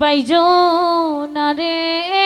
বাইজো না রে।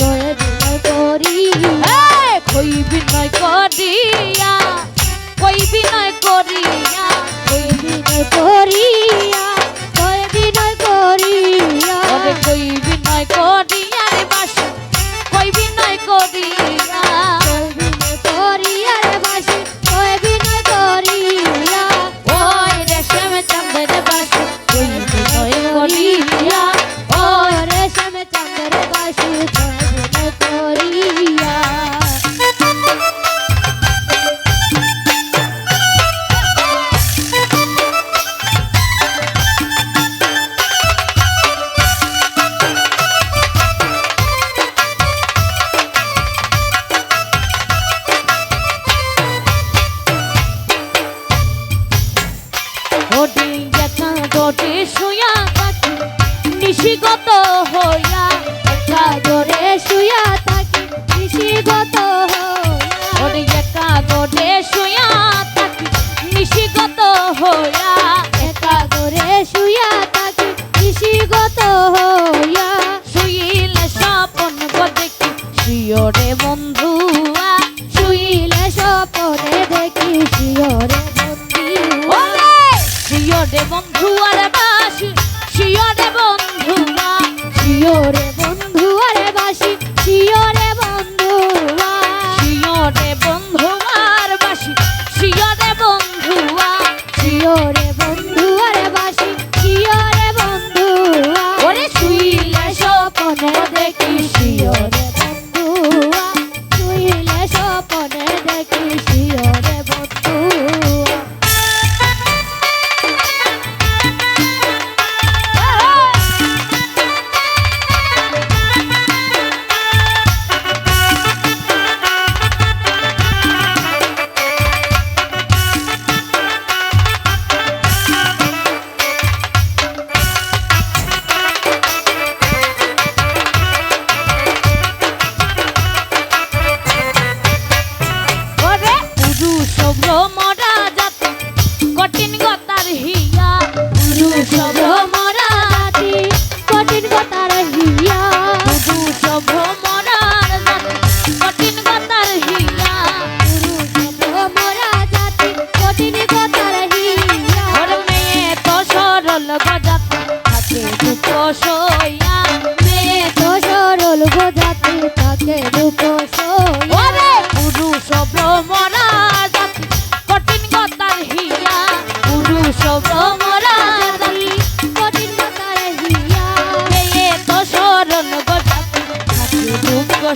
করে বিনয় করি। কই বিনয় করিয়া? কই বিনয় করিয়া? নিশিগত ওরে একা গোটে শুয়া থাকি নিশিগত হইয়া। একা গোরে শুয়া থাকি নিশিগত হইয়া। শুইলে স্বপন গো দেখি শিওরে বন্ধুয়া শুইলে স্বপনে দেখি শিওরে বন্ধু আর বাসি শিওরে বন্ধু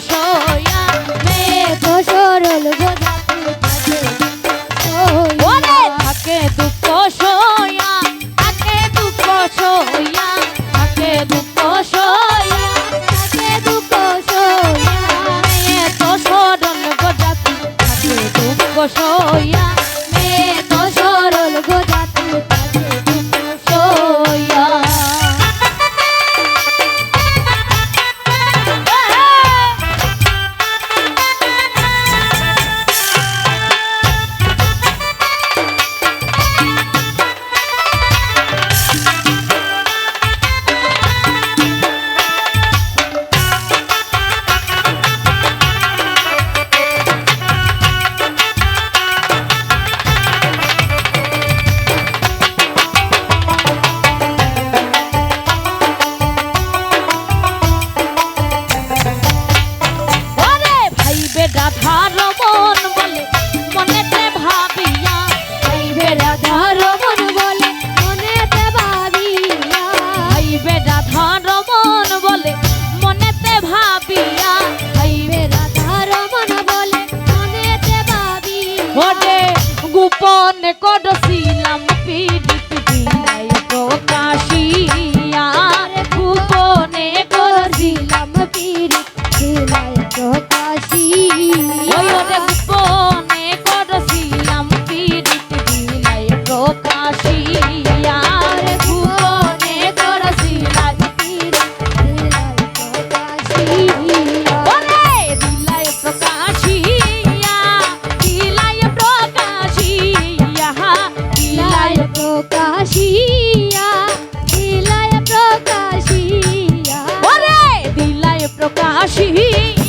সোয়া মে তো সরল বোঝা তুই থাকে ওরে থাকে দুঃখ সোয়া থাকে দুঃখ সোয়া থাকে দুঃখ সোয়া। থাকে দুঃখ সোয়া। মে তো সরল বোঝা তুই থাকে দুঃখ সোয়া। প্রকাশিয়া দিলায় প্রকাশিয়া। দিলায় প্রকাশিয়া।